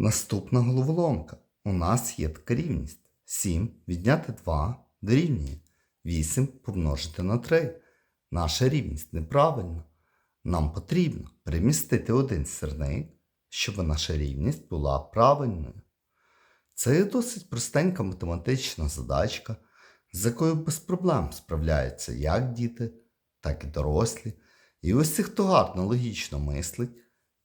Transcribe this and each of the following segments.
Наступна головоломка. У нас є така рівність. 7 відняти 2 дорівнює 8 помножити на 3. Наша рівність неправильна. Нам потрібно перемістити один сірник, щоб наша рівність була правильною. Це є досить простенька математична задачка, з якою без проблем справляються як діти, так і дорослі. І усі, хто гарно логічно мислить,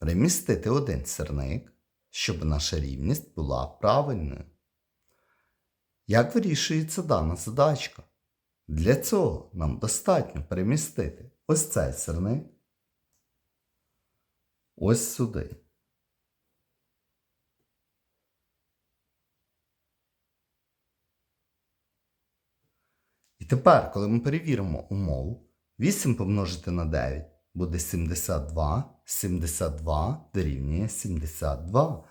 перемістити один сірник, щоб наша рівність була правильною. Як вирішується дана задачка? Для цього нам достатньо перемістити ось цей сирник ось сюди. І тепер, коли ми перевіримо умову, 8 помножити на 9 буде 72, 72 дорівнює 72.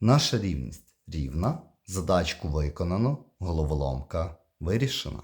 Наша рівність рівна, задачку виконано, головоломка вирішена.